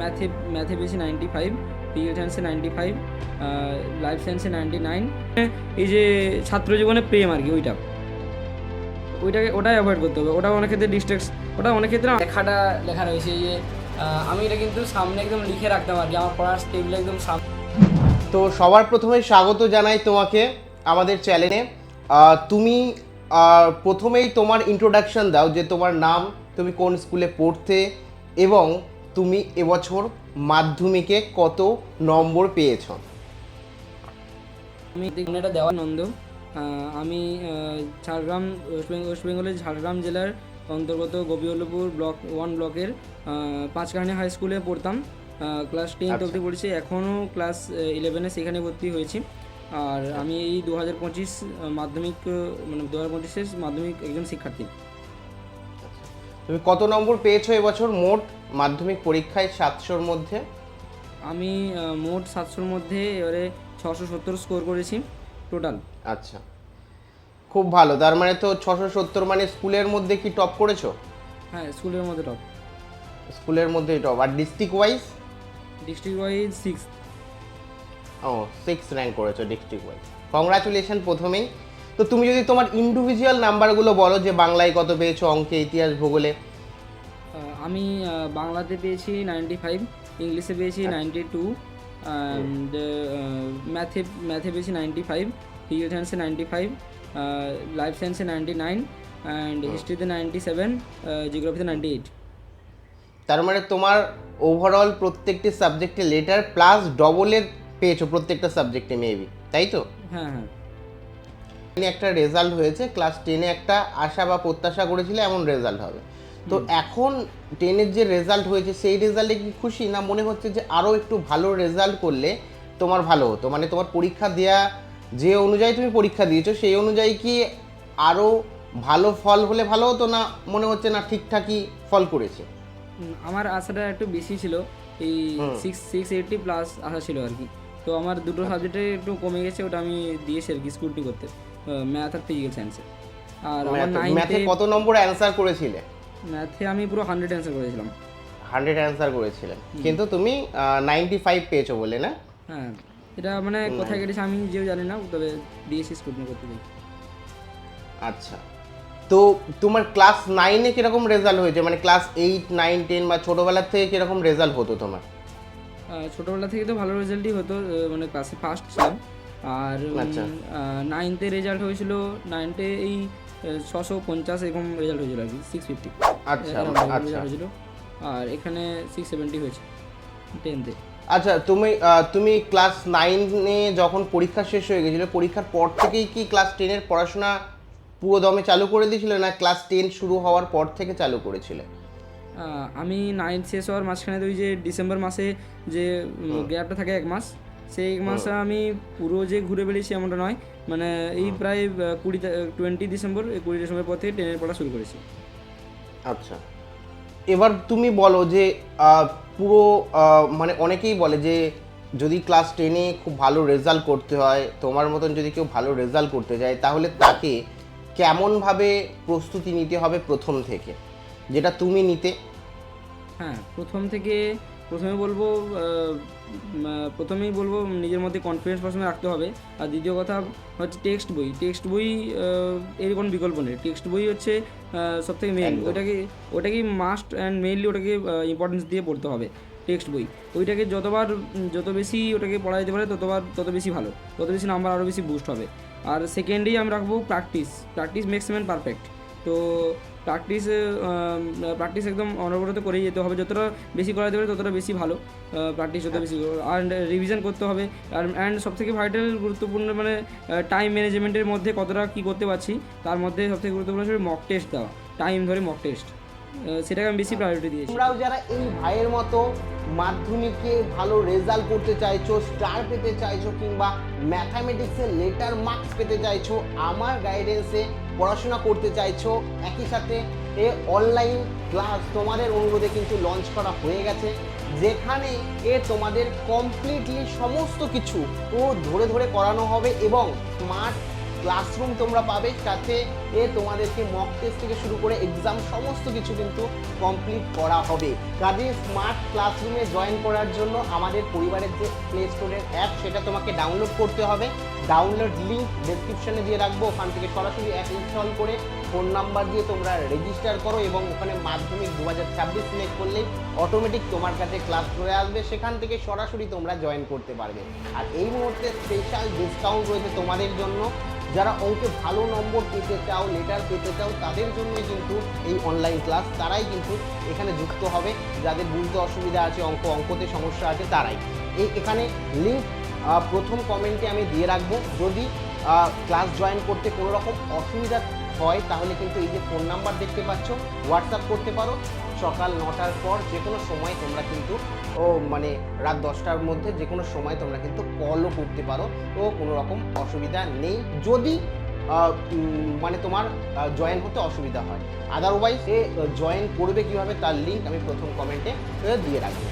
ম্যাথে ম্যাথে পেয়েছি নাইনটি ফাইভ ফিজিক্যাল সায়েন্সে নাইনটি ফাইভ লাইফ সায়েন্সে নাইনটি নাইন এই যে ছাত্র জীবনে প্রেম আর কি, ওইটা। ওইটাকে, ওটাই অ্যাভয়েড করতে হবে। ওটা অনেক ক্ষেত্রে ডিস্ট্রেক্স ওটা অনেক ক্ষেত্রে লেখাটা লেখা রয়েছে যে আমি এটা কিন্তু সামনে একদম লিখে রাখতাম আর কি, আমার পড়ার টেবিলে একদম সামনে তো সবার প্রথমে স্বাগত জানাই তোমাকে আমাদের চ্যানেলে তুমি প্রথমেই তোমার ইন্ট্রোডাকশন দাও যে তোমার নাম, তুমি কোন স্কুলে পড়তে এবং তুমি এবছর মাধ্যমিকে কত নম্বর পেয়েছ? আমি এটা দেওয়া নন্দ আমি ঝাড়গ্রাম ওয়েস্ট ওয়েস্ট বেঙ্গলের ঝাড়গ্রাম জেলার অন্তর্গত গোপীবল্লভপুর ব্লক ওয়ান ব্লকের পাঁচকাহানি হাই স্কুলে পড়তাম। ক্লাস টেন্থ আচ্ছা। অবধি পড়েছি এখনও ক্লাস ইলেভেনে সেখানে ভর্তি হয়েছি। আর আমি এই দু হাজার পঁচিশ মাধ্যমিক মানে দু হাজার পঁচিশের মাধ্যমিক একজন শিক্ষার্থী। তুমি কত নম্বর পেয়েছ এবছর? মোট মাধ্যমিক পরীক্ষায় সাতশোর মধ্যে? আমি মোট সাতশোর মধ্যে এবারে ছশো সত্তর স্কোর করেছি টোটাল আচ্ছা। খুব ভালো। তার মানে তো ছশো সত্তর মানে স্কুলের মধ্যে কি টপ করেছ? হ্যাঁ স্কুলের মধ্যে টপ স্কুলের মধ্যে টপ আর district wise district wise six ও সিক্স র্যাঙ্ক করেছ ডিস্ট্রিক্ট ওয়াইজ কংগ্রাচুলেশন প্রথমেই। তো তুমি যদি তোমার ইন্ডিভিজুয়াল নাম্বারগুলো বলো যে বাংলায় কত পেয়েছ অঙ্কে ইতিহাস ভূগোলে আমি বাংলাতে পেয়েছি নাইনটি ফাইভ ইংলিশে পেয়েছি নাইনটি টু ম্যাথে ম্যাথে পেয়েছি নাইনটি ফাইভ ফিজিক্যাল সায়েন্সে নাইনটি ফাইভ লাইফ সায়েন্সে নাইনটি নাইন অ্যান্ড হিস্ট্রিতে নাইনটি সেভেন জিওগ্রাফিতে নাইনটি এইট তার মানে তোমার ওভারঅল প্রত্যেকটি সাবজেক্টে লেটার প্লাস ডবলের পেয়েছ প্রত্যেকটা সাবজেক্টে মেবি তাই তো? হ্যাঁ হ্যাঁ। একটা রেজাল্ট হয়েছে ক্লাস টেনে একটা আশা বা প্রত্যাশা করেছিলে এমন রেজাল্ট হবে। তো এখন টেনের যে রেজাল্ট হয়েছে সেই রেজাল্টে কি খুশি? না মনে হচ্ছে যে আরও একটু ভালো রেজাল্ট করলে তোমার ভালো হতো? মানে তোমার পরীক্ষা দেয়া যে অনুযায়ী তুমি পরীক্ষা দিয়েছ সেই অনুযায়ী কি আরও ভালো ফল হলে ভালো হতো না মনে হচ্ছে না ঠিকঠাকই ফল করেছে? আমার আশাটা একটু বেশি ছিল। এই সিক্স সিক্স এইটটি প্লাস আশা ছিল আর কি। তো আমার দুটো সাবজেক্টে একটু কমে গেছে ওটা আমি দিয়েছি আর কি স্কুলটি করতে। ম্যাথ আর ফিজিক্যাল সায়েন্সে আর আমার নাইনথে কত নম্বর অ্যান্সার করেছিলে? ম্যাথে আমি পুরো হান্ড্রেড অ্যান্সার করেছিলাম। হান্ড্রেড অ্যান্সার করেছিলে কিন্তু তুমি নাইনটি ফাইভ পেয়েছ বলে না? হ্যাঁ এটা মানে কোথায় কেটেছে আমি নিজেও জানি না তবে দিয়েছি স্কুটিনি করতে দিই আচ্ছা। তো তোমার ক্লাস নাইনে কীরকম রেজাল্ট হয়েছে? মানে ক্লাস এইট নাইন টেন বা ছোটোবেলার থেকে কীরকম রেজাল্ট হতো তোমার? ছোটোবেলা থেকে তো ভালো রেজাল্টই হতো মানে ক্লাসে ফার্স্ট ছিলাম আর আচ্ছা। নাইনথে রেজাল্ট হয়েছিল নাইনথে এই ছশো পঞ্চাশ এরকম রেজাল্ট হয়েছিল আর কি সিক্স ফিফটি রেজাল্ট হয়েছিল। আর এখানে সিক্স সেভেন্টি হয়েছে টেনথে আচ্ছা তুমি তুমি ক্লাস নাইনে যখন পরীক্ষা শেষ হয়ে গেছিল পরীক্ষার পর থেকেই কি ক্লাস টেনের পড়াশোনা পুরো দমে চালু করে দিয়েছিলে না ক্লাস টেন শুরু হওয়ার পর থেকে চালু করেছিলে? আমি নাইন্থ শেষ হওয়ার মাঝখানে ওই যে ডিসেম্বর মাসে যে গ্যাপটা থাকে এক মাস সেই এক মাসে আমি পুরো যে ঘুরে বেরিয়েছি এমনটা নয় মানে এই প্রায় আহ, কুড়ি টোয়েন্টি ডিসেম্বর কুড়ি ডিসেম্বর পর থেকে ট্রেনের পড়া শুরু করেছি। আচ্ছা। এবার তুমি বলো যে পুরো মানে অনেকেই বলে যে যদি ক্লাস টেনে খুব ভালো রেজাল্ট করতে হয় তোমার মতন যদি কেউ ভালো রেজাল্ট করতে যায় তাহলে তাকে কেমনভাবে প্রস্তুতি নিতে হবে প্রথম থেকে? যেটা তুমি নিতে। হ্যাঁ প্রথম থেকে প্রথমে বলব প্রথমেই বলব নিজের মধ্যে কনফিডেন্স প্রথমে রাখতে হবে। আর দ্বিতীয় কথা হচ্ছে টেক্সট বই। টেক্সট বই এর কোনো বিকল্প নেই। টেক্সট বই হচ্ছে সব থেকে মেইন একদম। ওটাকে ওটাকে মাস্ট অ্যান্ড মেইনলি ওটাকে ইম্পর্টেন্স দিয়ে পড়তে হবে টেক্সট বই। ওইটাকে যতবার যত বেশি ওটাকে পড়া যেতে পারে ততবার তত বেশি ভালো। তত বেশি নাম্বার আরও বেশি বুস্ট হবে। আর সেকেন্ডেই আমি রাখব practice practice makes man perfect তো প্র্যাকটিস প্র্যাকটিস একদম অনবরত করেই যেতে হবে। যতটা বেশি করা যেতে পারে ততটা বেশি ভালো প্র্যাকটিস যত বেশি অ্যান্ড রিভিশন করতে হবে। আর অ্যান্ড সবথেকে ভাইটাল গুরুত্বপূর্ণ মানে টাইম ম্যানেজমেন্টের মধ্যে কতটা কী করতে পারছি তার মধ্যে সবথেকে গুরুত্বপূর্ণ হচ্ছে মক টেস্ট দেওয়া টাইম ধরে মক টেস্ট সেটাকে আমি বেশি প্রায়োরিটি দিয়েছি। তোমরাও যারা এই ভাইয়ের মতো মাধ্যমিকে ভালো রেজাল্ট করতে চাইছো স্টার পেতে চাইছো কিংবা ম্যাথামেটিক্সে লেটার মার্কস পেতে চাইছো আমার গাইডেন্সে পড়াশোনা করতে চাইছো, একই সাথে এ অনলাইন ক্লাস তোমাদের অনুরোধে কিন্তু লঞ্চ করা হয়ে গেছে, যেখানে এ তোমাদের কমপ্লিটলি সমস্ত কিছু ও ধরে ধরে করানো হবে এবং স্মার্ট ক্লাসরুম তোমরা পাবে সাথে এ তোমাদেরকে মক টেস্ট থেকে শুরু করে এক্সাম সমস্ত কিছু কিন্তু কমপ্লিট করা হবে। কাজে স্মার্ট ক্লাসরুমে জয়েন করার জন্য আমাদের পরিবারের যে প্লে স্টোরের অ্যাপ সেটা তোমাকে ডাউনলোড করতে হবে। ডাউনলোড লিঙ্ক ডেসক্রিপশনে দিয়ে রাখব, ওখান থেকে সরাসরি অ্যাপ ইনস্টল করে ফোন নাম্বার দিয়ে তোমরা রেজিস্টার করো এবং ওখানে মাধ্যমিক দু হাজার ছাব্বিশ সিলেক্ট করলেই অটোমেটিক তোমার কাছে ক্লাস চলে আসবে। সেখান থেকে সরাসরি তোমরা জয়েন করতে পারবে। আর এই মুহূর্তে স্পেশাল ডিসকাউন্ট রয়েছে তোমাদের জন্য। যারা অঙ্কে ভালো নম্বর পেতে চাও লেটার পেতে চাও, তাদের জন্যই কিন্তু এই অনলাইন ক্লাস তারাই কিন্তু এখানে যুক্ত হবে। যাদের বুঝতে অসুবিধা আছে, অঙ্ক, অঙ্কতে সমস্যা আছে, তারাই। এই এখানে লিঙ্ক প্রথম কমেন্টে আমি দিয়ে রাখব। যদি ক্লাস জয়েন করতে কোনো রকম অসুবিধা হয়, তাহলে কিন্তু এই যে ফোন নাম্বার দেখতে পাচ্ছ হোয়াটসঅ্যাপ করতে পারো। সকাল নটার পর যে কোনো সময় তোমরা কিন্তু, ও মানে রাত দশটার মধ্যে যে কোনো সময় তোমরা কিন্তু কলও করতে পারো তো কোনো রকম অসুবিধা নেই। যদি মানে তোমার জয়েন হতে অসুবিধা হয়। আদারওয়াইজ এ জয়েন করবে কীভাবে তার লিঙ্ক আমি প্রথম কমেন্টে দিয়ে রাখব।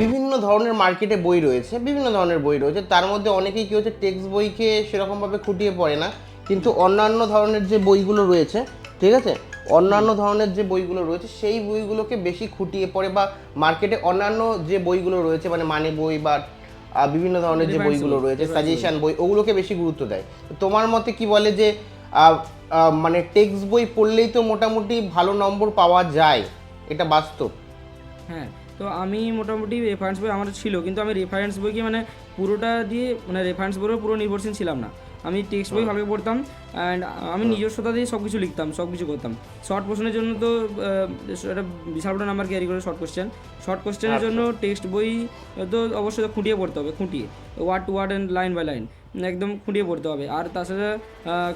বিভিন্ন ধরনের মার্কেটে বই রয়েছে, বিভিন্ন ধরনের বই রয়েছে। তার মধ্যে অনেকেই কী হচ্ছে টেক্সট বইকে সেরকমভাবে খুঁটিয়ে পড়ে না। কিন্তু অন্যান্য ধরনের যে বইগুলো রয়েছে, ঠিক আছে? অন্যান্য ধরনের যে বইগুলো রয়েছে সেই বইগুলোকে বেশি খুঁটিয়ে পড়ে বা মার্কেটে অন্যান্য যে বইগুলো রয়েছে মানে মানে বই বা বিভিন্ন ধরনের যে বইগুলো রয়েছে সাজেশন বই ওগুলোকে বেশি গুরুত্ব দেয়। তোমার মতে কি বলে যে মানে টেক্সট বই পড়লেই তো মোটামুটি ভালো নম্বর পাওয়া যায়? এটা বাস্তব? হ্যাঁ তো আমি মোটামুটি রেফারেন্স বই আমার ছিল কিন্তু আমি রেফারেন্স বইকে মানে পুরোটা দিয়ে মানে রেফারেন্স বইয়ের পুরো নির্ভরশীল ছিলাম না। আমি টেক্সট বই ভালো পড়তাম অ্যান্ড আমি নিজস্বতা দিয়ে সব কিছু লিখতাম সব কিছু করতাম শর্ট কোশ্চেনের জন্য তো একটা বিশাল বড় নাম্বার ক্যারি করে শর্ট কোশ্চেন শর্ট কোশ্চেনের জন্য টেক্সট বই তো অবশ্যই খুঁটিয়ে পড়তে হবে খুঁটিয়ে। Word to word and line by line একদম খুঁটিয়ে পড়তে হবে। আর তাছাড়া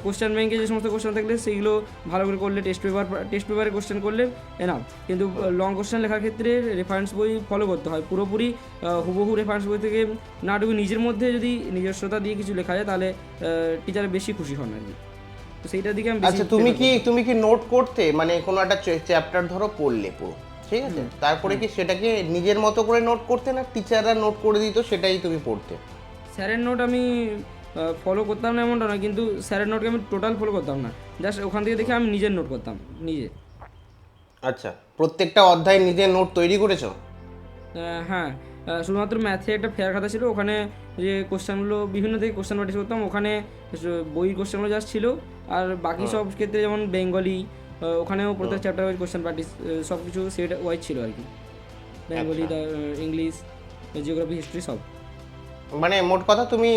কোশ্চেন ব্যাংকে যে সমস্ত কোশ্চেন থাকলে সেইগুলো ভালো করে করলে টেস্ট পেপার টেস্ট পেপারে কোশ্চেন করলে এনাফ কিন্তু লং কোশ্চেন লেখার ক্ষেত্রে রেফারেন্স বই ফলো করতে হয়। পুরোপুরি হুবহু রেফারেন্স বই থেকে নাটুকু নিজের মধ্যে যদি নিজস্বতা দিয়ে কিছু লেখা যায় তাহলে টিচার বেশি খুশি হন আর কি। তো সেইটার দিকে আমি আচ্ছা তুমি কি তুমি কি নোট করতে? মানে কোনো একটা চ্যাপ্টার ধরো পড়লে পুরো ঠিক আছে? তারপরে কি সেটাকে নিজের মতো করে নোট করতে না টিচাররা নোট করে দিত সেটাই তুমি পড়তে? স্যারের নোট আমি ফলো করতাম না এমনটা না কিন্তু স্যারের নোটকে আমি টোটাল ফলো করতাম না। জাস্ট ওখান থেকে দেখে আমি নিজের নোট করতাম নিজে। আচ্ছা প্রত্যেকটা অধ্যায় নিজের নোট তৈরি করেছ? হ্যাঁ শুধুমাত্র ম্যাথে একটা ফেয়ার খাতা ছিল ওখানে যে কোশ্চেনগুলো বিভিন্ন থেকে কোশ্চেন প্র্যাকটিস করতাম ওখানে বইয়ের কোশ্চেনগুলো জাস্ট ছিল আর বাকি সব ক্ষেত্রে যেমন বেঙ্গলি ওখানেও প্রত্যেক চ্যাপ্টার ওয়াইজ কোশ্চেন প্র্যাকটিস সব কিছু সেট ওয়াইজ ছিল আর কি। বেঙ্গলি ইংলিশ জিওগ্রাফি হিস্ট্রি সব। মানে মোট কথা তুমি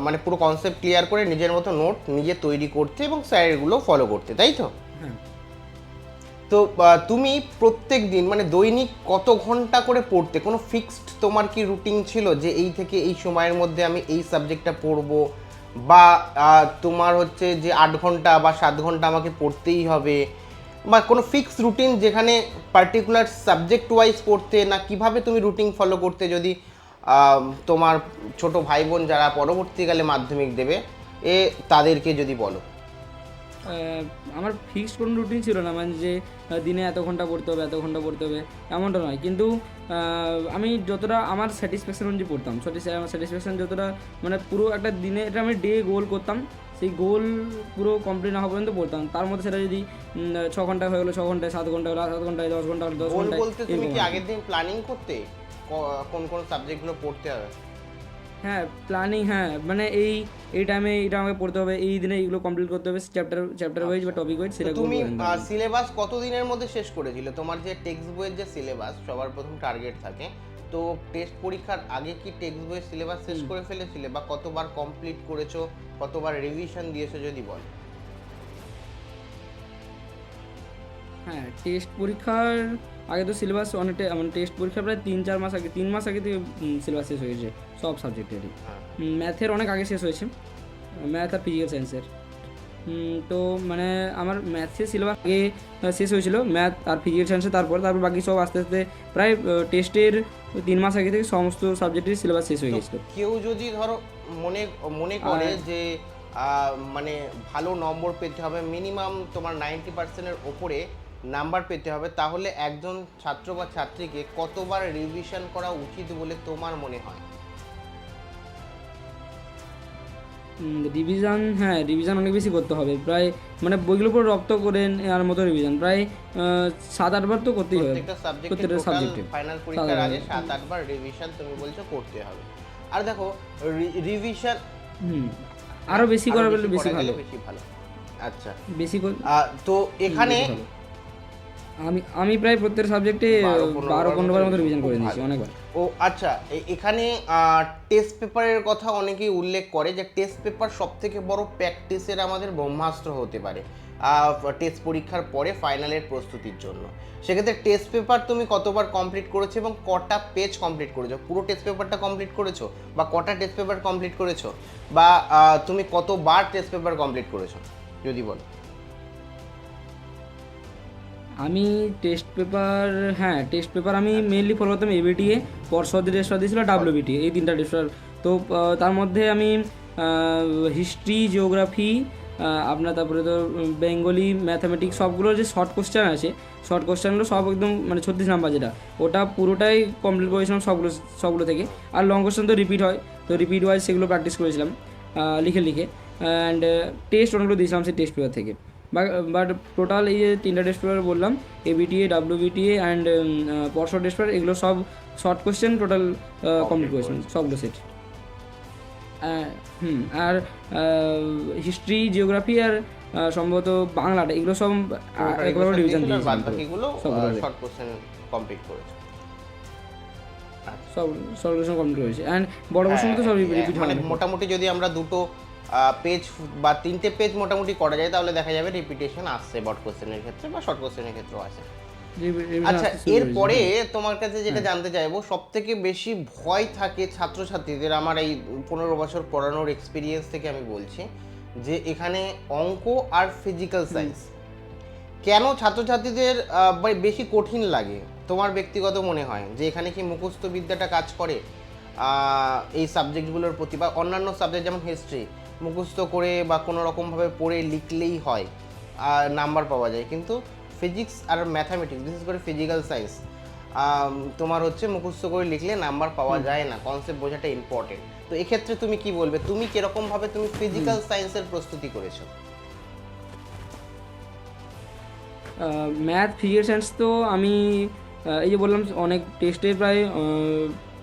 মানে পুরো কনসেপ্ট ক্লিয়ার করে নিজের মতো নোট নিজে তৈরি করতে এবং স্যারেরগুলো ফলো করতে তাই তো? হ্যাঁ। তো তুমি প্রত্যেক দিন মানে দৈনিক কত ঘণ্টা করে পড়তে কোনো ফিক্সড তোমার কি রুটিন ছিল যে এই থেকে এই সময়ের মধ্যে আমি এই সাবজেক্টটা পড়ব? বা তোমার হচ্ছে যে আট ঘণ্টা বা সাত ঘণ্টা আমাকে পড়তেই হবে? বা কোনো ফিক্স রুটিন যেখানে পার্টিকুলার সাবজেক্ট ওয়াইজ পড়তে না কীভাবে তুমি রুটিন ফলো করতে যদি তোমার ছোট ভাই বোন যারা পরবর্তীকালে মাধ্যমিক দেবে এ তাদেরকে যদি বলো। আমার ফিক্সড কোনো রুটিন ছিল না মানে যে দিনে এত ঘণ্টা পড়তে হবে এত ঘণ্টা পড়তে হবে এমনটা নয়। কিন্তু আমি যতটা আমার স্যাটিসফ্যাকশন অনুযায়ী পড়তাম আমার স্যাটিসফ্যাকশন যতটা মানে পুরো একটা দিনে এটা আমি ডে গোল করতাম সেই গোল পুরো কমপ্লিট না হওয়া পর্যন্ত পড়তাম। তার মধ্যে সেটা যদি ছ ঘণ্টা হয়ে গেলো ছ ঘন্টায় সাত ঘণ্টা হলো সাত ঘন্টায় দশ ঘণ্টা হলো দশ ঘন্টায় বলতে তুমি কি আগের দিন প্ল্যানিং করতে? কোন কোন সাবজেক্টগুলো পড়তে হবে? হ্যাঁ প্ল্যানিং হ্যাঁ মানে এই এই টাইমে এটা আমাকে পড়তে হবে এই দিনে এইগুলো কমপ্লিট করতে হবে চ্যাপ্টার চ্যাপ্টার ওয়াইজ বা টপিক ওয়াইজ সেটা তুমি সিলেবাস কত দিনের মধ্যে শেষ করেছিলে? তোমার যে টেক্সট বইয়ের যে সিলেবাস সবার প্রথম টার্গেট থাকে। তো টেস্ট পরীক্ষার আগে কি টেক্সট বইয়ের সিলেবাস শেষ করে ফেলেছিলে? বা কতবার কমপ্লিট করেছ? কতবার রিভিশন দিয়েছ যদি বল। হ্যাঁ টেস্ট পরীক্ষার আগে তো সিলেবাস অনেকটা মানে টেস্ট পরীক্ষা প্রায় তিন চার মাস আগে তিন মাস আগে থেকে সিলেবাস শেষ হয়েছে সব সাবজেক্টেরই। ম্যাথের অনেক আগে শেষ হয়েছে। ম্যাথ আর ফিজিক্যাল সায়েন্সের তো মানে আমার ম্যাথের সিলেবাস আগে শেষ হয়েছিল। ম্যাথ আর ফিজিক্যাল সায়েন্সে তারপর তারপর বাকি সব আস্তে আস্তে প্রায় টেস্টের তিন মাস আগে থেকে সমস্ত সাবজেক্টের সিলেবাস শেষ হয়ে গেছিল। কেউ যদি ধরো মনে মনে করে যে মানে ভালো নম্বর পেতে হবে মিনিমাম তোমার নাইনটি পার্সেন্টের ওপরে নাম্বার পেতে হবে তাহলে একজন ছাত্র বা ছাত্রীকে কতবার রিভিশন করা উচিত বলে তোমার মনে হয়? রিভিশন হ্যাঁ রিভিশন অনেক বেশি করতে হবে। প্রায় মানে বইগুলো পুরো রপ্ত করে নেওয়ার মতো রিভিশন প্রায় সাত আটবার তো করতেই হবে। প্রত্যেকটা সাবজেক্টে ফাইনাল পরীক্ষার আগে সাত আটবার রিভিশন তুমি বলছো করতে হবে। আর দেখো রিভিশন হুম আরও বেশি করা বেশি ভালো। বেশি ভালো। আচ্ছা। বেশি তো এখানে। আমি আমি প্রায় প্রত্যেক সাবজেক্টে বারো, পনেরো বারো বার পনেরো মতো রিভিশন করে নিয়েছি অনেকবার। ও আচ্ছা এখানে টেস্ট পেপারের কথা অনেকেই উল্লেখ করে যে টেস্ট পেপার সব থেকে বড় প্র্যাকটিসের আমাদের ব্রহ্মাস্ত্র হতে পারে টেস্ট পরীক্ষার পরে ফাইনালের প্রস্তুতির জন্য। সেক্ষেত্রে টেস্ট পেপার তুমি কতবার কমপ্লিট করেছ এবং কটা পেজ কমপ্লিট করেছ? পুরো টেস্ট পেপারটা কমপ্লিট করেছ? বা কটা টেস্ট পেপার কমপ্লিট করেছ? বা তুমি কতবার টেস্ট পেপার কমপ্লিট করেছ? যদি বলো। আমি টেস্ট পেপার হ্যাঁ টেস্ট পেপার আমি মেনলি ফলো করতাম এবিটিএ টেস্ট পেপার দিয়েছিল ডাব্লিউবিটি এই তিনটা পেপার তো তার মধ্যে আমি হিস্ট্রি জিওগ্রাফি আপনার তারপরে তো বেঙ্গলি ম্যাথামেটিক্স সবগুলো যে শর্ট কোশ্চেন আছে শর্ট কোশ্চেনগুলো সব একদম মানে ছত্রিশ নাম্বার যেটা, ওটা পুরোটাই কমপ্লিট করেছিলাম সবগুলো সবগুলো থেকে। আর লং কোশ্চেন তো রিপিট হয়, তো রিপিট ওয়াইজ সেগুলো প্র্যাকটিস করেছিলাম লিখে লিখে। অ্যান্ড টেস্ট অনেকগুলো দিয়েছিলাম সেই টেস্ট পেপার থেকে। বাট টোটাল এই যে তিনটা টেস্ট পেপার বললাম এবিটিএ ডাব্লিউবিটিএ অ্যান্ড পরশো টেস্ট পেপার এগুলো সব শর্ট কোয়েশ্চেন টোটাল কমপ্লিট করেছিলাম সবগুলো সেট হুম আর হিস্ট্রি জিওগ্রাফি আর আহ, সম্ভবত বাংলাটা এগুলো সব আহ, একবার ডিভিশন বাকিগুলো শর্ট কোশ্চেন কমপ্লিট করেছ। সব সবগুলো কমপ্লিট হয়েছে। অ্যান্ড বড় কোশ্চেন তো সব হ্যাঁ, রিপিট মানে মোটামুটি যদি আমরা দুটো পেজ বা তিনটে পেজ মোটামুটি করা যায় তাহলে দেখা যাবে রিপিটেশন আসছে বট কোশ্চেনের ক্ষেত্রে বা শর্ট কোশ্চেনের ক্ষেত্রেও আসে। আচ্ছা এরপরে তোমার কাছে যেটা জানতে চাইব সব থেকে বেশি ভয় থাকে ছাত্রছাত্রীদের আমার এই পনেরো বছর পড়ানোর এক্সপিরিয়েন্স থেকে আমি বলছি যে এখানে অঙ্ক আর ফিজিক্যাল সায়েন্স কেন ছাত্রছাত্রীদের বেশি কঠিন লাগে? তোমার ব্যক্তিগত মনে হয় যে এখানে কি মুখস্থ বিদ্যাটা কাজ করে? এই সাবজেক্টগুলোর প্রতি বা অন্যান্য সাবজেক্ট যেমন হিস্ট্রি মুখস্থ করে বা কোনো রকমভাবে পড়ে লিখলেই হয় আর নাম্বার পাওয়া যায়। কিন্তু ফিজিক্স আর ম্যাথামেটিক্স বিশেষ করে ফিজিক্যাল সায়েন্স তোমার হচ্ছে মুখস্থ করে লিখলে নাম্বার পাওয়া যায় না কনসেপ্ট বোঝাটা ইম্পর্টেন্ট তো এক্ষেত্রে তুমি কি বলবে? তুমি কিরকমভাবে তুমি ফিজিক্যাল সায়েন্সের প্রস্তুতি করেছ? ম্যাথ ফিজিক্স সায়েন্স তো আমি এই যে বললাম অনেক টেস্টে প্রায়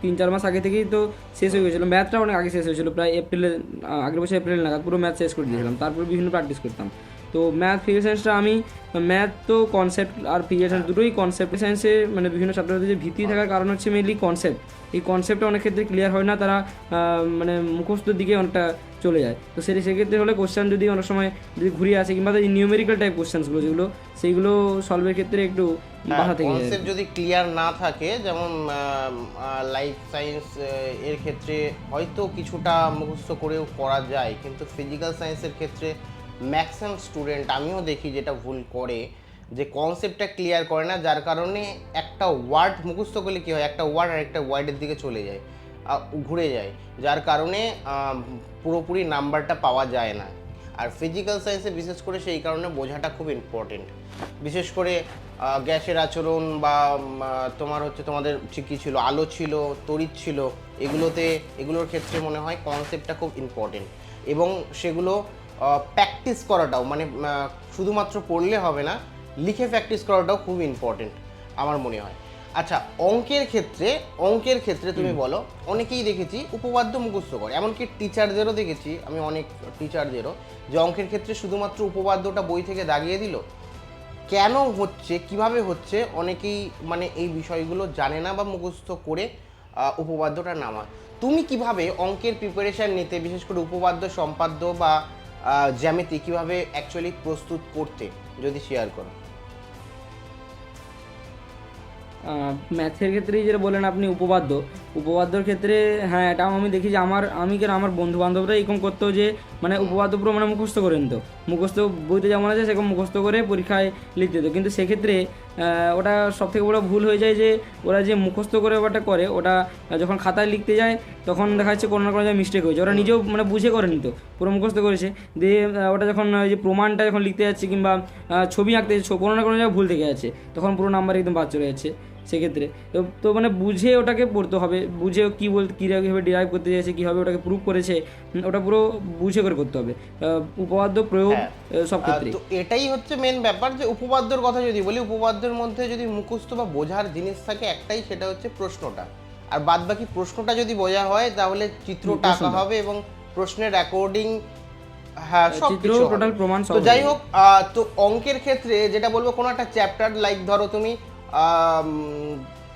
তিন চার মাস আগে থেকেই তো শেষ হয়ে গেছিল। ম্যাথটা অনেক আগে শেষ হয়েছিল, প্রায় এপ্রিলে আগের বছর এপ্রিল নাগাদ পুরো ম্যাথ শেষ করে দিয়েছিলাম। তারপর বিভিন্ন প্র্যাকটিস করতাম। তো ম্যাথ ফিজিক্স সায়েন্সটা আমি ম্যাথ তো কনসেপ্ট আর ফিজিক্স সায়েন্স দুটোই কনসেপ্ট সায়েন্সে মানে বিভিন্ন ছাত্রদের যে ভীতি থাকার কারণ হচ্ছে মেনলি কনসেপ্ট এই কনসেপ্টটা অনেক ক্ষেত্রে ক্লিয়ার হয় না তারা মানে মুখস্থর দিকে অনেকটা চলে যায়। তো সেটি সেক্ষেত্রে হলে কোশ্চেন যদি অনেক সময় যদি ঘুরিয়ে আসে কিংবা এই নিউমেরিক্যাল টাইপ কোশ্চেন্সগুলো যেগুলো সেইগুলো সলভের ক্ষেত্রে একটু বাধা থেকে কনসেপ্ট যদি ক্লিয়ার না থাকে যেমন লাইফ সায়েন্স এর ক্ষেত্রে হয়তো কিছুটা মুখস্থ করেও করা যায় কিন্তু ফিজিক্যাল সায়েন্সের ক্ষেত্রে ম্যাক্সিমাম স্টুডেন্ট আমিও দেখি যেটা ভুল করে, যে কনসেপ্টটা ক্লিয়ার করে না, যার কারণে একটা ওয়ার্ড মুখস্থ করলে কী হয়, একটা ওয়ার্ড আর একটা ওয়ার্ডের দিকে চলে যায় ঘুরে যায়, যার কারণে পুরোপুরি নাম্বারটা পাওয়া যায় না। আর ফিজিক্যাল সায়েন্সে বিশেষ করে সেই কারণে বোঝাটা খুব ইম্পর্টেন্ট বিশেষ করে গ্যাসের আচরণ বা তোমার হচ্ছে তোমাদের ঠিকই ছিল, আলো ছিল, তড়িৎ ছিল, এগুলোতে, এগুলোর ক্ষেত্রে মনে হয় কনসেপ্টটা খুব ইম্পর্টেন্ট এবং সেগুলো প্র্যাকটিস করাটাও মানে শুধুমাত্র পড়লে হবে না লিখে প্র্যাকটিস করাটাও খুব ইম্পর্টেন্ট আমার মনে হয়। আচ্ছা অঙ্কের ক্ষেত্রে অঙ্কের ক্ষেত্রে তুমি বলো অনেকেই দেখেছি উপপাদ্য মুখস্থ করে এমনকি টিচারদেরও দেখেছি আমি অনেক টিচারদেরও যে অঙ্কের ক্ষেত্রে শুধুমাত্র উপপাদ্যটা বই থেকে দাগিয়ে দিল। কেন হচ্ছে কীভাবে হচ্ছে অনেকেই মানে এই বিষয়গুলো জানে না বা মুখস্থ করে উপপাদ্যটা নামা তুমি কীভাবে অঙ্কের প্রিপারেশন নিতে বিশেষ করে উপপাদ্য সম্পাদ্য বা জ্যামিতি কীভাবে অ্যাকচুয়ালি প্রস্তুত করতে যদি শেয়ার করো। ম্যাথের ক্ষেত্রে যেটা বলেন আপনি উপপাদ্য। উপপাদ্যর ক্ষেত্রে হ্যাঁ এটাও আমি দেখি যে আমার, আমি কেন আমার বন্ধু বান্ধবরা এরকম করতো যে মানে উপপাদ্য পুরো মানে মুখস্থ করে নিত। মুখস্থ বইতে যেমন আছে, সেরকম মুখস্থ করে পরীক্ষায় লিখতে দিত। কিন্তু সেক্ষেত্রে ওটা সব থেকে বড় ভুল হয়ে যায় যে, ওরা যে মুখস্থ করে ব্যাপারটা করে, ওটা যখন খাতায় লিখতে যায়, তখন দেখা যাচ্ছে কোনো না কোনো জায়গায় মিস্টেক হয়েছে। ওরা নিজেও মানে বুঝে করে নিত, পুরো মুখস্থ করেছে। দিয়ে ওটা যখন ওই যে প্রমাণটা যখন লিখতে যাচ্ছে কিংবা ছবি আঁকতে কোনো না কোনো জায়গায় ভুল থেকে যাচ্ছে। তখন পুরো নাম্বার একদম বাদ চলে যাচ্ছে। সেক্ষেত্রে। তো তো মানে বুঝে ওটাকে পড়তে হবে বুঝে কী বল কীভাবে ডিরাইভ করতে চাইছে কীভাবে ওটাকে প্রুভ করেছে ওটা পুরো বুঝে করে করতে হবে। আহ, উপপাদ্য প্রয়োগ হ্যাঁ। সব ক্ষেত্রে তো এটাই হচ্ছে মেন ব্যাপার যে উপপাদ্যর কথা যদি বলি উপপাদ্যের মধ্যে যদি মুখস্থ বা বোঝার জিনিস থাকে একটাই সেটা হচ্ছে প্রশ্নটা। আর বাদ বাকি প্রশ্নটা যদি বোঝা হয় তাহলে চিত্রটা আঁকা হবে এবং প্রশ্নের অ্যাকর্ডিং হ্যাঁ সব কিছু টোটাল প্রমাণ তো যাই হোক তো অঙ্কের ক্ষেত্রে যেটা বলব কোনো একটা চ্যাপ্টার লাইক ধরো তুমি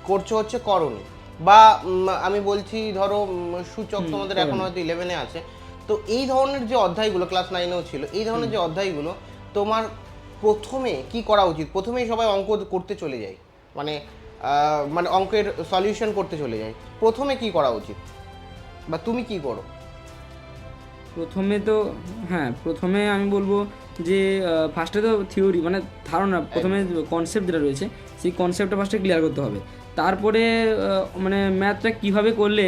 করছ হচ্ছে করণী বা আমি বলছি ধরো সূচক তোমাদের এখন হয়তো ইলেভেনে আছে। তো এই ধরনের যে অধ্যায়গুলো ক্লাস নাইনেও ছিল এই ধরনের যে অধ্যায়গুলো তোমার প্রথমে কি করা উচিত? প্রথমেই সবাই অঙ্ক করতে চলে যায়। মানে মানে অঙ্কের সলিউশন করতে চলে যায়। প্রথমে কি করা উচিত? বা তুমি কি করো? প্রথমে তো হ্যাঁ প্রথমে আমি বলব যে ফার্স্টে তো থিওরি মানে ধারণা প্রথমে কনসেপ্ট যেটা রয়েছে সেই কনসেপ্টটা ফার্স্টে ক্লিয়ার করতে হবে। তারপরে মানে ম্যাথটা কীভাবে করলে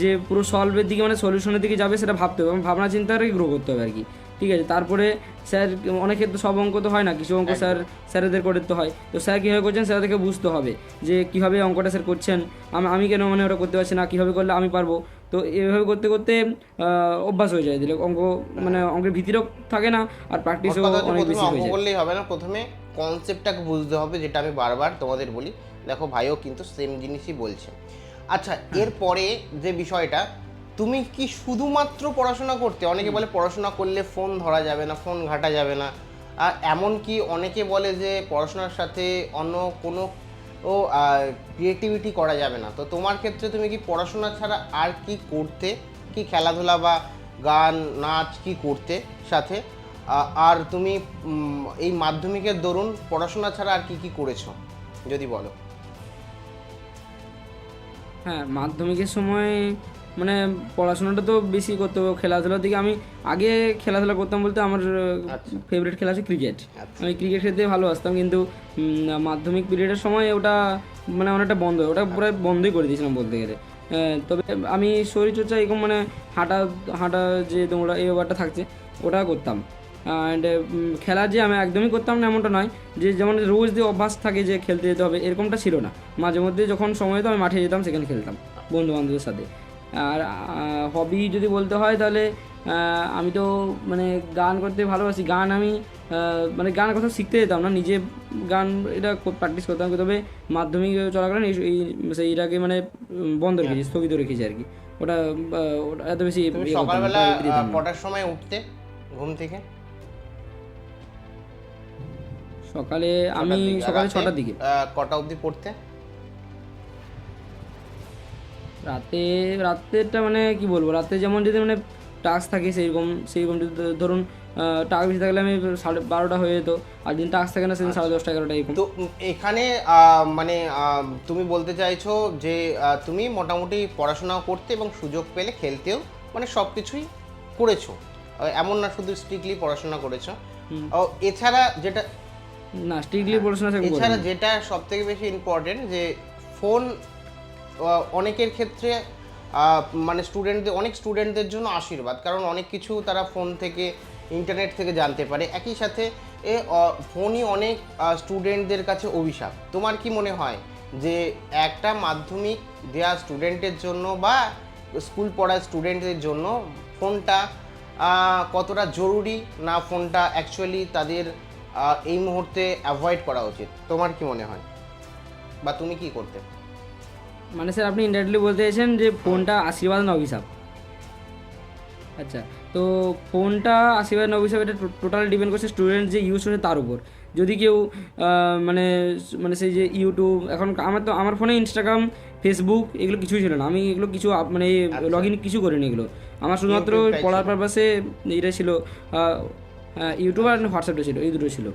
যে পুরো সলভের দিকে মানে সলিউশনের দিকে যাবে সেটা ভাবতে হবে এবং ভাবনা চিন্তাটাকে গ্রো করতে হবে আর কি। ঠিক আছে? তারপরে স্যার অনেক ক্ষেত্রে সব অঙ্ক তো হয় না কিছু অঙ্ক স্যার স্যারেদের করে করতে হয়। তো স্যার কীভাবে করছেন স্যার থেকে বুঝতে হবে যে কীভাবে অঙ্কটা স্যার করছেন। আমি আমি কেন মানে ওটা করতে পারছি না কীভাবে করলে আমি পারব? তো এভাবে করতে করতে অভ্যাস হয়ে যায়। দিলে অঙ্ক মানে অঙ্কের ভীতিরও থাকে না আর প্র্যাকটিসও অনেক বেশি হয়ে যায়। করলেই হবে না। প্রথমে কনসেপ্টটাকে বুঝতে হবে যেটা আমি বারবার তোমাদের বলি। দেখো ভাইও কিন্তু সেম জিনিসই বলছে। আচ্ছা এরপরে যে বিষয়টা তুমি কি শুধুমাত্র পড়াশোনা করতে? অনেকে বলে পড়াশোনা করলে ফোন ধরা যাবে না ফোন ঘাটা যাবে না। আর এমনকি অনেকে বলে যে পড়াশোনার সাথে অন্য কোনো ও ক্রিয়েটিভিটি করা যাবে না। তো তোমার ক্ষেত্রে তুমি কি পড়াশোনা ছাড়া আর কি করতে? কি খেলাধুলা বা গান নাচ কি করতে সাথে? আর তুমি এই মাধ্যমিকের দরুন পড়াশোনা ছাড়া আর কি কি করেছ যদি বলো। হ্যাঁ মাধ্যমিকের সময় মানে পড়াশোনাটা তো বেশি করতে হবে। খেলাধুলার দিকে আমি আগে খেলাধুলা করতাম বলতে আমার আচ্ছা। ফেভারিট খেলা আছে ক্রিকেট আচ্ছা। আমি ক্রিকেট খেলতে ভালোবাসতাম কিন্তু মাধ্যমিক পিরিয়ডের সময় ওটা মানে অনেকটা বন্ধ ওটা প্রায় বন্ধই করে দিয়েছিলাম বলতে গেলে। আহ, তবে আমি শরীরচর্চা এরকম মানে হাঁটা হাঁটা যে তোমরা এই ব্যাপারটা থাকছে ওটা করতাম। অ্যান্ড খেলা যে আমি একদমই করতাম না এমনটা নয়। যে যেমন রোজ যে অভ্যাস থাকে যে খেলতে যেতে হবে এরকমটা ছিল না। মাঝে মধ্যে যখন সময় হতো আমি মাঠে যেতাম সেখানে খেলতাম বন্ধু বান্ধবের সাথে। আর হবি যদি বলতে হয় তাহলে আমি তো মানে গান করতে ভালোবাসি। গান আমি মানে গান কথা শিখতে যেতাম না নিজে গান এটা প্র্যাকটিস করতাম। তবে মাধ্যমিক চলাকালীন এই সেইটাকে মানে বন্ধ রেখেছি স্থগিত রেখেছি আর কি। ওটা ওটা এত বেশি ইয়ে সকালবেলা। কটার সময় উঠতে ঘুম থেকে? সকালে আমি। সকালে ছটার দিকে। কটা অবধি পড়তে? রাতে রাতেরটা মানে কি বলব? রাতে যেমন যদি মানে টাস্ক থাকে সেইরকম সেইরকম যদি ধরুন টাকা বেশি থাকলে আমি সাড়ে বারোটা হয়ে যেত আর দিন টাস্ক থাকে না সেদিন সাড়ে দশটা এগারোটা এরকম। তো এখানে মানে তুমি বলতে চাইছো যে তুমি মোটামুটি পড়াশোনাও করতে এবং সুযোগ পেলে খেলতেও মানে সব কিছুই করেছ এমন না শুধু স্ট্রিক্টলি পড়াশোনা করেছ। এছাড়া যেটা না স্ট্রিক্টলি পড়াশোনা সেরকম করিনি। এছাড়া যেটা সব থেকে বেশি ইম্পর্টেন্ট যে ফোন অনেকের ক্ষেত্রে মানে স্টুডেন্টদের অনেক স্টুডেন্টদের জন্য আশীর্বাদ। কারণ অনেক কিছু তারা ফোন থেকে ইন্টারনেট থেকে জানতে পারে। একই সাথে এ ফোনই অনেক স্টুডেন্টদের কাছে অভিশাপ। তোমার কি মনে হয় যে একটা মাধ্যমিক দেওয়া স্টুডেন্টের জন্য বা স্কুল পড়া স্টুডেন্টদের জন্য ফোনটা কতটা জরুরি না ফোনটা অ্যাকচুয়ালি তাদের এই মুহূর্তে অ্যাভয়েড করা উচিত। তোমার কি মনে হয়? বা তুমি কি করতে? মানে স্যার আপনি ইন্ডাইরেক্টলি বলতে চাইছেন যে ফোনটা আশীর্বাদ না অভিশাপ আচ্ছা তো ফোনটা আশীর্বাদ না অভিশাপ এটা টোটাল ডিপেন্ড করছে স্টুডেন্ট যে ইউজ করছে তার উপর। যদি কেউ মানে মানে সেই যে ইউটিউব এখন আমার তো আমার ফোনে ইনস্টাগ্রাম ফেসবুক এগুলো কিছুই ছিল না। আমি এগুলো কিছু মানে লগ ইন কিছু করিনি এগুলো। আমার শুধুমাত্র। পড়ার পারপাসে এটা ছিল ইউটিউব আর হোয়াটসঅ্যাপটা ছিল এই দুটো ছিল।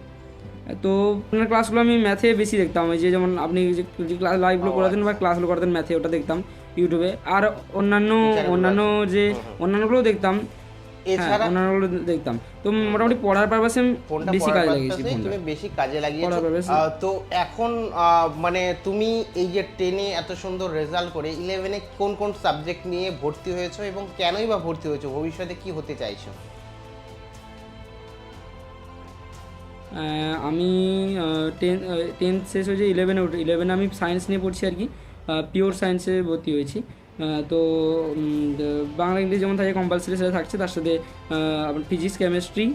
তো আপনার ক্লাসগুলো আমি ম্যাথে বেশি দেখতাম ওই যে যেমন আপনি যে ক্লাস লাইভগুলো করাতেন বা ক্লাসগুলো করাতেন ম্যাথে ওটা দেখতাম ইউটিউবে। আর অন্যান্য অন্যান্য যে অন্যান্যগুলোও দেখতাম হ্যাঁ এছাড়া অন্যান্যগুলো দেখতাম। তো মোটামুটি পড়ার পারপাসে বেশি কাজে লাগিয়েছি তুমি বেশি কাজে লাগিয়েছো। তো এখন মানে তুমি এই যে টেনে এত সুন্দর রেজাল্ট করে ইলেভেনে কোন কোন সাবজেক্ট নিয়ে ভর্তি হয়েছো এবং কেনই বা ভর্তি হয়েছো? ভবিষ্যতে কি হতে চাইছো? আমি টেন টেন্থ শেষ হয়েছে ইলেভেনে উঠে ইলেভেনে আমি সায়েন্স নিয়ে পড়ছি আর কি পিওর সায়েন্সে ভর্তি হয়েছি। তো বাংলা ইংরেজি যেমন থাকে কম্পালসারি সেটা থাকছে তার সাথে physics chemistry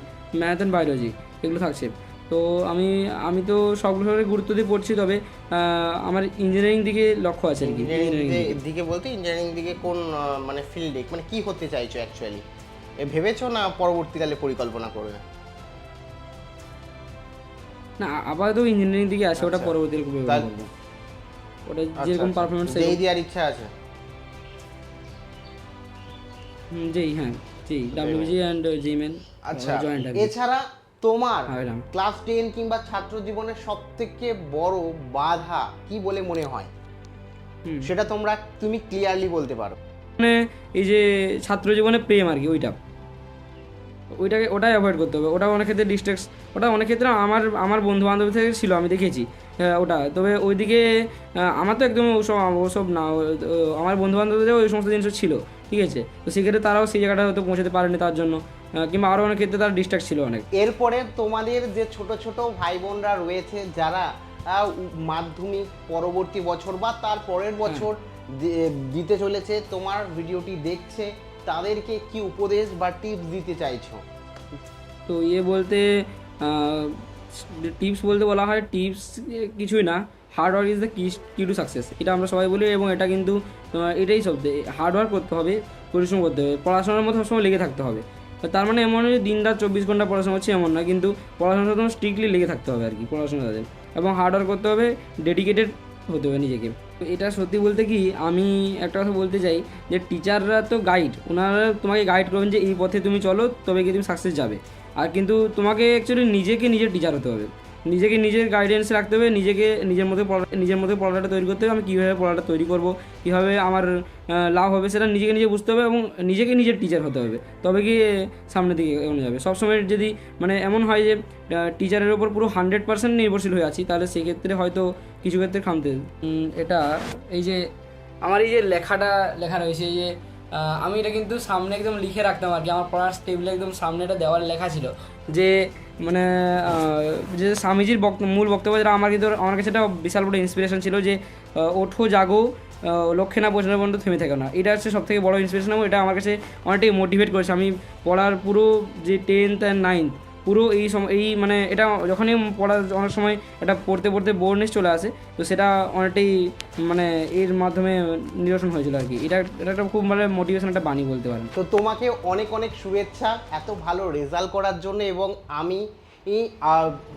math and biology এগুলো থাকছে। তো আমি আমি তো সবগুলোর গুরুত্ব দিয়ে পড়ছি তবে আমার ইঞ্জিনিয়ারিং দিকে লক্ষ্য আছে আর কি ইঞ্জিনিয়ারিং দিকে বলতে ইঞ্জিনিয়ারিং দিকে কোন মানে ফিল্ডে মানে কি হতে চাইছো অ্যাকচুয়ালি ভেবেছো না পরবর্তীকালে পরিকল্পনা করবে? না আপাতত ইঞ্জিনিয়ারিং দিকে আছে ওটা আচ্ছা। ওটা যেরকম পারফরমেন্স যেই দেওয়ার ইচ্ছা আছে? যেই হ্যাঁ ডাব্লিউজি অ্যান্ড জিমেন আচ্ছা এছাড়া তোমার হ্যাঁ, ক্লাস টেন কিংবা ছাত্র জীবনের সব থেকে বড় বাধা কি বলে মনে হয়। সেটা তোমরা তুমি ক্লিয়ারলি বলতে পারো। মানে এই যে ছাত্র জীবনে প্রেম আর কি ওইটা। ওইটাকে ওটাই অ্যাভয়েড করতে হবে। ওটা অনেক ক্ষেত্রে ডিস্ট্রাক্স ওটা অনেক ক্ষেত্রে আমার আমার বন্ধু বান্ধব থেকে ছিল আমি দেখেছি ওটা। তবে ওইদিকে আমার তো একদম ওসব ওসব না আমার বন্ধু বান্ধবদের ওই সমস্ত জিনিস ছিল ঠিক আছে? তো সেক্ষেত্রে তারাও সেই জায়গাটা হয়তো পৌঁছাতে পারেনি তার জন্য। কিংবা আরও অনেক ক্ষেত্রে তারা ডিস্ট্রাক্ট ছিল অনেক। এরপরে তোমাদের যে ছোট ছোট ভাই বোনরা রয়েছে যারা মাধ্যমিক পরবর্তী বছর বা তার পরের বছর দিতে চলেছে তোমার ভিডিওটি দেখছে তাদেরকে কি উপদেশ বা টিপস দিতে চাইছো? তো ইয়ে বলতে টিপস বলতে বলা হয় টিপস কিছুই না হার্ড ওয়ার্ক ইজ দ্য কি কি টু সাকসেস এটা আমরা সবাই বলি এবং এটা কিন্তু এটাই সব হার্ড ওয়ার্ক করতে হবে, পরিশ্রম করতে হবে, পড়াশোনার মধ্যে সবসময় লেগে থাকতে হবে। তার মানে এমন যে দিন রাত চব্বিশ ঘণ্টা পড়াশোনা হচ্ছে, এমন না কিন্তু পড়াশোনার সাথে স্ট্রিক্টলি লেগে থাকতে হবে আর কি পড়াশোনা তাদের এবং হার্ড ওয়ার্ক করতে হবে ডেডিকেটেড হতে হবে নিজেকে। তো এটা সত্যি বলতে কি, আমি একটা কথা বলতে চাই যে টিচাররা তো গাইড ওনারা তোমাকে গাইড করবেন যে এই পথে তুমি চলো তবে গিয়ে তুমি সাকসেস যাবে। আর কিন্তু তোমাকে অ্যাকচুয়ালি নিজেকে নিজের টিচার হতে হবে। নিজেকে নিজের গাইডেন্স রাখতে হবে, নিজেকে নিজের মধ্যে নিজের মধ্যে পড়াটা তৈরি করতে হবে, আমি কীভাবে পড়াটা তৈরি করব, কীভাবে আমার লাভ হবে সেটা নিজেকে নিজে বুঝতে হবে এবং নিজেকে নিজের টিচার হতে হবে। তবে কি সামনের দিকে এগোনো যাবে? সবসময় যদি মানে এমন হয় যে টিচারের ওপর পুরো হান্ড্রেড পার্সেন্ট নির্ভরশীল হয়ে আছি, তাহলে সেক্ষেত্রে হয়তো কিছু ক্ষেত্রে খামতে এটা, এই যে, আমার এই যে লেখাটা লেখা রয়েছে, এই যে আমি এটা কিন্তু সামনে একদম লিখে রাখতাম আর কি। আমার পড়ার টেবিলে একদম সামনে এটা দেওয়ার লেখা ছিল যে মানে যে স্বামীজির মূল বক্তব্য যেটা আমার কিন্তু, আমার কাছে একটা বিশাল বড় ইন্সপিরেশন ছিল যে ওঠো, জাগো লক্ষ্যে না পৌঁছানো পর্যন্ত থেমে থাকে না। এটা হচ্ছে সবথেকে বড় ইন্সপিরেশন এবং এটা আমার কাছে অনেকটাই মোটিভেট করেছে। আমি পড়ার পুরো যে টেন্থ অ্যান্ড নাইন্থ পুরো এই সময় এই মানে এটা যখনই পড়া অনেক সময় এটা পড়তে পড়তে বোর্ডনেস চলে আসে তো সেটা অনেকটাই মানে এর মাধ্যমে নিরসন হয়েছিল আর কি। এটা এটা একটা খুব মানে মোটিভেশন একটা বাণী বলতে পারেন। তো তোমাকে অনেক অনেক শুভেচ্ছা এত ভালো রেজাল্ট করার জন্য এবং আমি এই,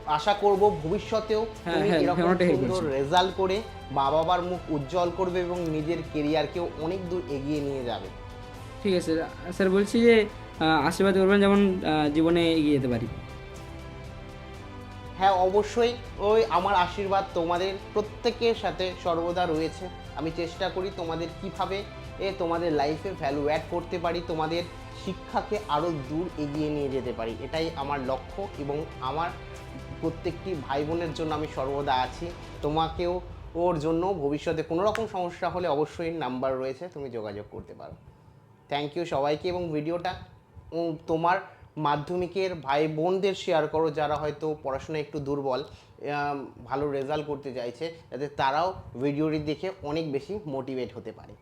আশা করব ভবিষ্যতেও হ্যাঁ, তুমি হ্যাঁ, এরকম অনেকটা সুন্দর রেজাল্ট করে মা বাবার মুখ উজ্জ্বল করবে এবং নিজের কেরিয়ারকেও অনেক দূর এগিয়ে নিয়ে যাবে। ঠিক আছে স্যার বলছি যে আশীর্বাদ করবেন যেমন জীবনে এগিয়ে যেতে পারি। হ্যাঁ অবশ্যই ওই আমার আশীর্বাদ তোমাদের প্রত্যেকের সাথে সর্বদা রয়েছে। আমি চেষ্টা করি তোমাদের কীভাবে এ তোমাদের লাইফে ভ্যালু অ্যাড করতে পারি, তোমাদের শিক্ষাকে আরও দূর এগিয়ে নিয়ে যেতে পারি। এটাই আমার লক্ষ্য এবং আমার প্রত্যেকটি ভাই বোনের জন্য আমি সর্বদা আছি। তোমাকেও ওর জন্য ভবিষ্যতে কোনো রকম সমস্যা হলে অবশ্যই নাম্বার রয়েছে, তুমি যোগাযোগ করতে পারো। থ্যাংক ইউ সবাইকে এবং ভিডিওটা তোমার মাধ্যমিকের ভাই বোনদের শেয়ার করো, যারা হয়তো পড়াশোনায় একটু দুর্বল ভালো রেজাল্ট করতে চাইছে, যাতে তারাও ভিডিওটি দেখে অনেক বেশি মোটিভেট হতে পারে।